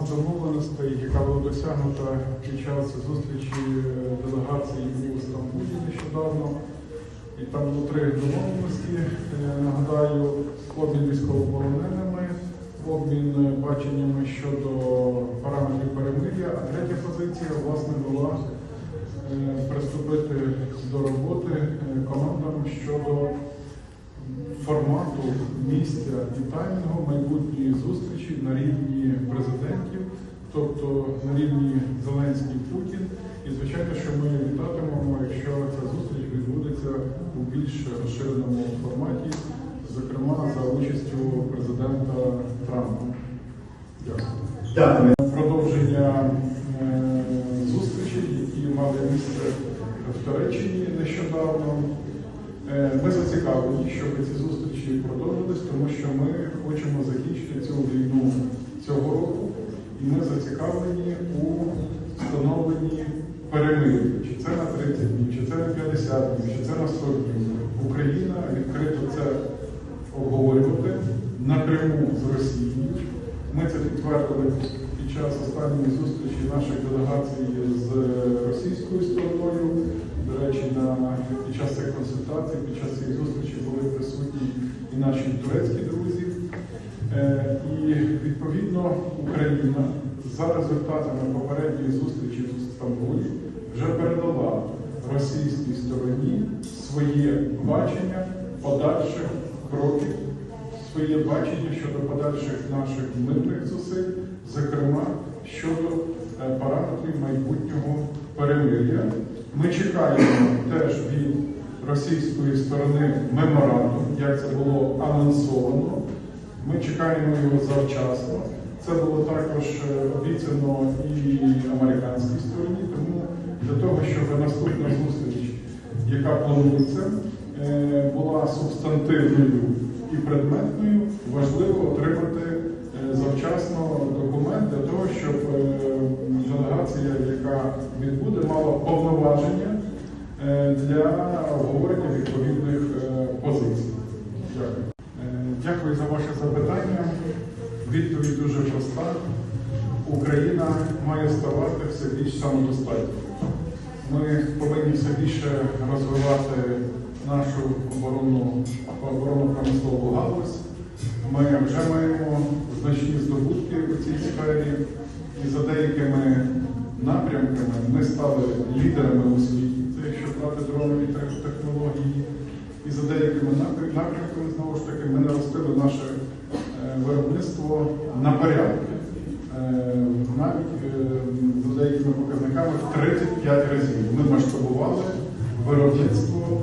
одна домовленостей, яка була досягнута під час зустрічі е, делегації у Стамбулі нещодавно. І там було три домовленості. Е, Нагадаю, обмін військовополоненими, обмін е, баченнями щодо параметрів перемир'я, а третя позиція власне була приступити до роботи командам щодо формату, місця і таймінгу майбутньої зустрічі на рівні президентів, тобто на рівні Зеленський Путін. І звичайно, що ми вітатимемо, якщо ця зустріч відбудеться у більш розширеному форматі, зокрема за участю президента Трампа. Дякую. Дякую. Продовження е, зустрічей, які мали місце в Туреччині нещодавно. Е, Ми зацікавлені, щоб ці зустрічі продовжились, тому що ми хочемо закінчити цю війну цього року, і ми зацікавлені у встановленні перемир'я. Чи це на 30 днів, чи це на 50 днів, чи це на 100 днів. Україна відкрито це обговорювати напряму з Росією. Ми це підтвердили час останньої зустрічі наших делегацій з російською стороною. До речі, на під час цих консультацій, під час цієї зустрічі були присутні і наші турецькі друзі. Е, І відповідно Україна за результатами попередньої зустрічі в Стамбулі вже передала російській стороні своє бачення подальших кроків, своє бачення щодо подальших наших мирних зусиль, зокрема щодо параметрів майбутнього перемир'я. Ми чекаємо теж від російської сторони меморандум, як це було анонсовано. Ми чекаємо його завчасно. Це було також е, обіцяно і американській стороні, тому для того, щоб наступна зустріч, яка планується, е, була субстантивною і предметною, важливо отримати е, завчасно документ для того, щоб е, делегація, яка відбуде, мала повноваження е, для обговорення відповідних е, позицій. Дякую. Дякую за ваше запитання. Відповідь дуже проста. Україна має ставати все більш самодостатньою. Ми повинні все більше розвивати нашу оборонну оборонну промислову галузь. Ми вже маємо значні здобутки у цій сфері, і за деякими напрямками ми стали лідерами у світі. Це якщо брати дронові технології. І за деякими напрямками, знову ж таки, ми наростили наше е, виробництво на порядки. Е, Навіть е, за деякими показниками в 35 разів. Ми масштабували виробництво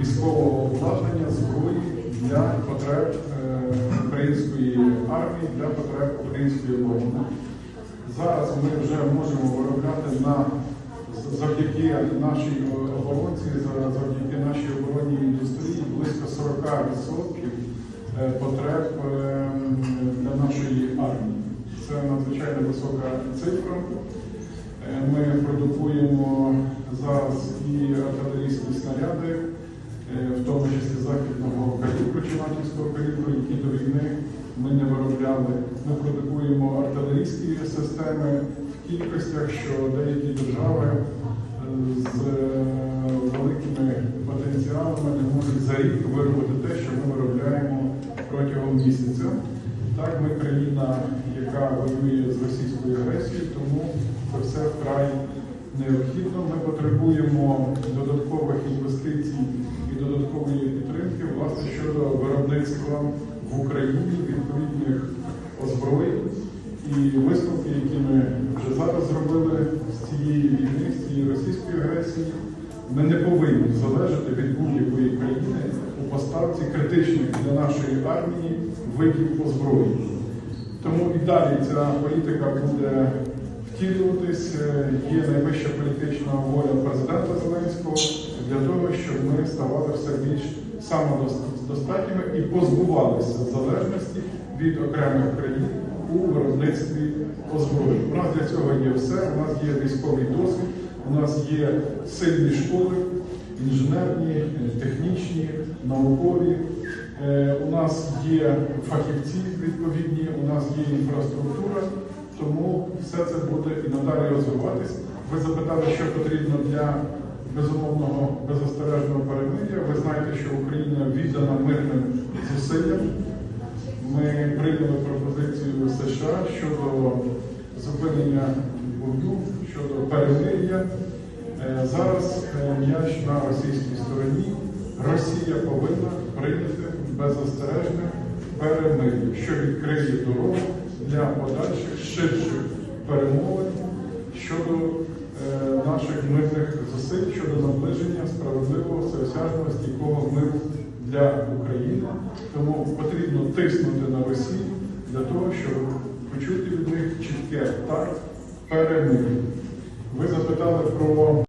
військового обладнання, зброї для потреб е, української армії, для потреб української оборони. Зараз ми вже можемо виробляти на завдяки нашій оборонці, завдяки нашій оборонній індустрії близько 40% е, потреб е, для нашої армії. Це надзвичайно висока цифра. Ми продукуємо зараз і артилерійські снаряди, в тому числі калібру, які до війни ми не виробляли. Ми продукуємо артилерійські системи в кількостях, що деякі держави е, з е, великими потенціалами не можуть за рік виробити те, що ми виробляємо протягом місяця. Так, ми країна, яка воює з російською агресією, тому це все вкрай необхідно. Ми потребуємо додаткових інвестицій і додаткової підтримки власне щодо виробництва в Україні відповідних озброєнь і висновки, які ми вже зараз зробили з цієї війни, з цієї російської агресії. Ми не повинні залежати від будь-якої країни у поставці критичних для нашої армії видів озброєння. Тому і далі ця політика буде втілюватись. Е, Є найвища політична воля президента Зеленського для того, щоб ми ставали все більш самодостатніми і позбувалися залежності від окремих країн у виробництві озброєнь. У нас для цього є все. У нас є військовий досвід, у нас є сильні школи, інженерні, технічні, наукові. Е, У нас є фахівці відповідні, у нас є інфраструктура, тому все це буде і надалі розвиватись. Ви запитали, що потрібно для безумовного беззастережного перемир'я. Ви знаєте, що Україна віддана мирним зусиллям. Ми прийняли пропозицію США щодо зупинення бою, щодо перемир'я. Е, Зараз е, м'яч на російській стороні. Росія повинна прийняти беззастережне перемир'я, що відкриє дорогу для подальших ширших перемовин щодо е, наших мирних зусиль щодо наближення справедливого всеосяжного стійкого миру для України. Тому потрібно тиснути на Росію для того, щоб почути від них чітке так перемир'я. Ви запитали про